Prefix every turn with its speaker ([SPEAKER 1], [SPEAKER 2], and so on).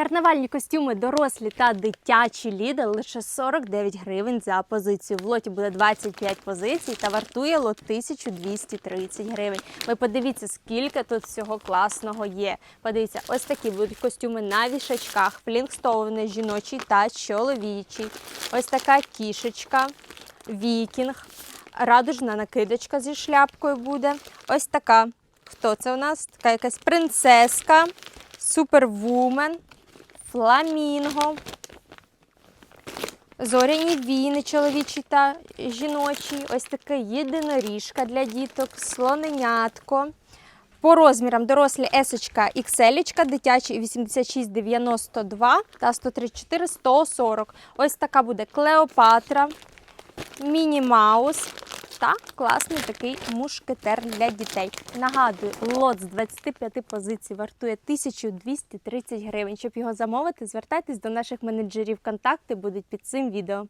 [SPEAKER 1] Карнавальні костюми дорослі та дитячі ліда лише 49 гривень за позицію. В лоті буде 25 позицій та вартує лот 1230 гривень. Ви подивіться, скільки тут всього класного є. Подивіться, ось такі будуть костюми на вішачках, флінгстоуни жіночий та чоловічий. Ось така кішечка, вікінг, радужна накидочка зі шляпкою буде. Ось така. Хто це у нас? Така якась принцеска, супервумен, фламінго, зоряні війни чоловічі та жіночі. Ось така єдиноріжка для діток, слоненятко. По розмірам дорослі есочка, XL, дитячі 86,92 та 134 140. Ось така буде Клеопатра, Міні Маус та класний такий мушкетер для дітей. Нагадую, лот з 25 позицій вартує 1230 гривень. Щоб його замовити, звертайтесь до наших менеджерів. Контакти будуть під цим відео.